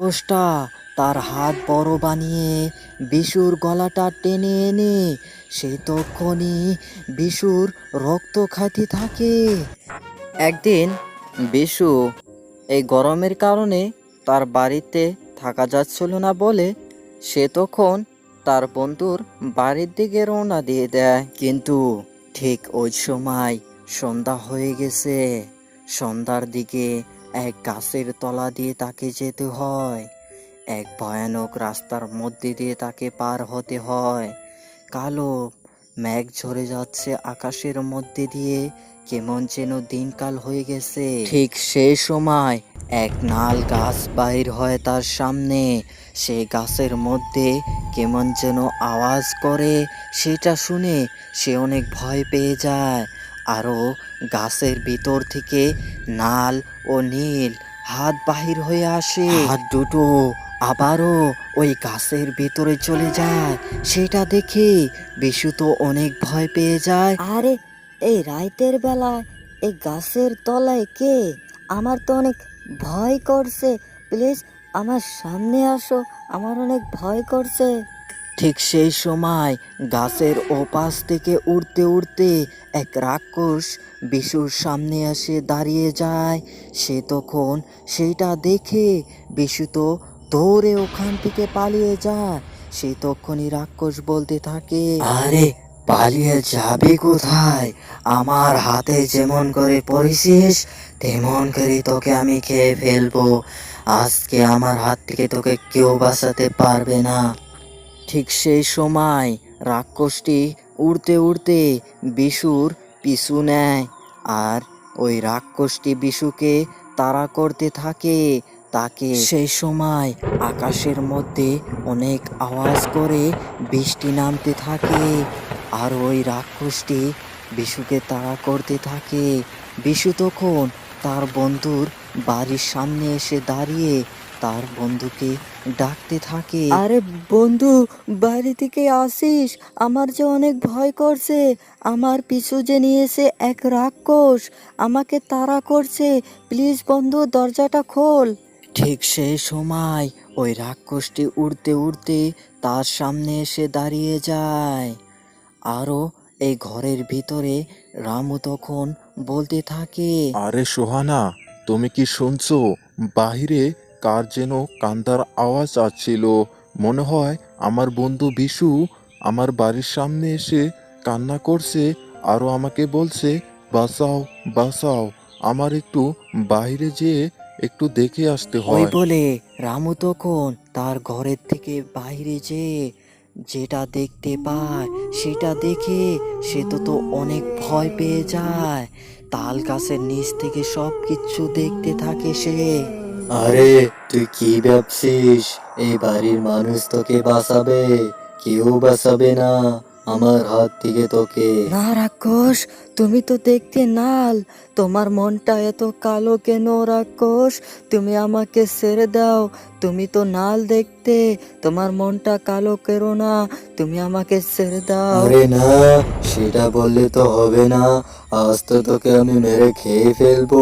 কোষ্টা তার হাত বড় বানিয়ে বিশুর গলাটা টেনে এনে সে তখনই বিশুর রক্ত খাইতে থাকে। একদিন বিশু এই গরমের কারণে তার বাড়িতে থাকা যাচ্ছিল না বলে সে তখন তার বন্ধুর বাড়ির দিকে রওনা দিয়ে দেয়। কিন্তু ঠিক ওই সময় সন্ধ্যা হয়ে গেছে। সন্ধ্যার দিকে এক গাছের তলা দিয়ে তাকে যেতে হয়। এক ভয়ানক রাস্তার মধ্যে দিয়ে তাকে পার হতে হয়। কালো মেঘ ঝরে যাচ্ছে আকাশের মধ্যে দিয়ে, কেমন যেন দিনকাল হয়ে গেছে। ঠিক সেই সময় এক নাল গাছ বাহির হয় তার সামনে। সেই গাছের মধ্যে কেমন যেন আওয়াজ করে, সেটা শুনে সে অনেক ভয় পেয়ে যায়। আরও গাছের ভিতর থেকে নাল ও নীল হাত বাহির হয়ে আসে। হাত দুটো আবারও ওই গাছের ভিতরে চলে যায়। সেটা দেখে বিশু তো অনেক ভয় পেয়ে যায়। আরে এই রাইতের বেলায় এই গাছের তলায় কে? আমার তো অনেক ভয় করছে। প্লিজ আমার সামনে আসো আমার অনেক ভয় করছে। ঠিক সেই সময় গাছের ওপাশ থেকে উড়তে উড়তে এক রাক্ষস বিশুর সামনে এসে দাঁড়িয়ে যায়। সে তখন সেইটা দেখে বিশু তো দৌড়ে ওখান থেকে পালিয়ে যায়। সে তখনই রাক্ষস বলতে থাকে, আরে, পালিয়ে যাবে কোথায়? আমার হাতে যেমন করে পড়েছিস, তেমন করে তোকে আমি খেয়ে ফেলব। আজকে আমার হাত থেকে তোকে কেউ বাঁচাতে পারবে না। ঠিক সেই সময় রাক্ষসটি উড়তে উড়তে বিশুর পিছু নেয় আর ওই রাক্ষসটি বিশুকে তাড়া করতে থাকে। তাকে সেই সময় আকাশের মধ্যে অনেক আওয়াজ করে বৃষ্টি নামতে থাকে আর ওই রাক্ষসটি বিশুকে তাড়া করতে থাকে। বিশু তখন তার বন্ধুর বাড়ির সামনে এসে দাঁড়িয়ে তার বন্ধুকে ডাকতে থাকে। আরে বন্ধু বাড়ি থেকে আসিস আমার যে অনেক ভয় করছে। আমার পিছু যে নিয়েছে এক রাক্ষস আমাকে তাড়া করছে। প্লিজ বন্ধু দরজাটা খোল। ঠিক সেই সময় ওই রাক্ষসটি উড়তে উড়তে তার সামনে এসে দাঁড়িয়ে যায়। আরও এই ঘরের ভিতরে রামু তখন বলতে থাকে আরে সোহানা তুমি কি শুনছো? বাহিরে কার যেন কান্দার আওয়াজ আসছিল। মনে হয় আমার বন্ধু বিশু আমার বাড়ির সামনে এসে কান্না করছে আরও আমাকে বলছে বাঁচাও বাঁচাও আমার একটু বাইরে যেয়ে একটু দেখে আসতে ওই হয়। বলে রামু তখন তার ঘরের থেকে বাইরে যেয়ে যেটা দেখতে পায় সেটা দেখে সে তো তো অনেক ভয় পেয়ে যায়। তাল গাছের নিচ থেকে সব কিছু দেখতে থাকে সে। আরে তুই কি ভাবছিস? এই বাড়ির মানুষ তোকে বাঁচাবে কেউ বাঁচাবে না আমার হাত থেকে তোকে। না রাক্ষস তুমি তো দেখতে নাল। তোমার মনটা এত কালো কেন রাক্ষস? তুমি আমাকে ছেড়ে দাও তুমি তো নাল দেখতে। তোমার মনটা কালো কেরো না? তুমি আমাকে ছেড়ে দাও। আরে না সেটা বললে তো হবে না। আজ তো তোকে আমি মেরে খেয়ে ফেলব।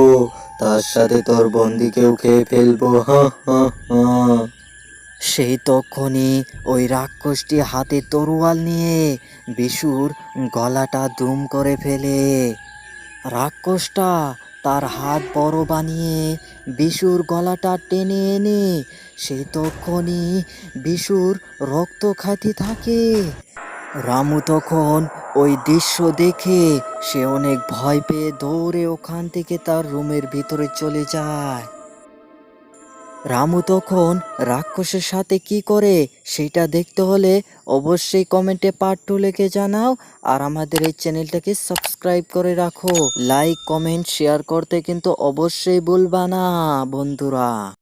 তার সাথে তোর বন্দিকেও খেয়ে ফেলব, হা সেই তখনই ওই রাক্ষসটি হাতে তরোয়াল নিয়ে বিশুর গলাটা দুম করে ফেলে। রাক্ষসটা তার হাত বড় বানিয়ে বিশুর গলাটা টেনে এনে সেই তখনই বিশুর রক্ত খাইতে থাকে। রামু তখন ওই দৃশ্য দেখে সে অনেক ভয় পেয়ে দৌড়ে ওখান থেকে তার রুমের ভিতরে চলে যায়। রামু তখন রাক্ষসের সাথে কি করে সেটা দেখতে হলে অবশ্যই কমেন্টে পার্ট টু লিখে জানাও আর আমাদের এই চ্যানেলটাকে সাবস্ক্রাইব করে রাখো। লাইক, কমেন্ট, শেয়ার করতে কিন্তু অবশ্যই ভুলবা না বন্ধুরা।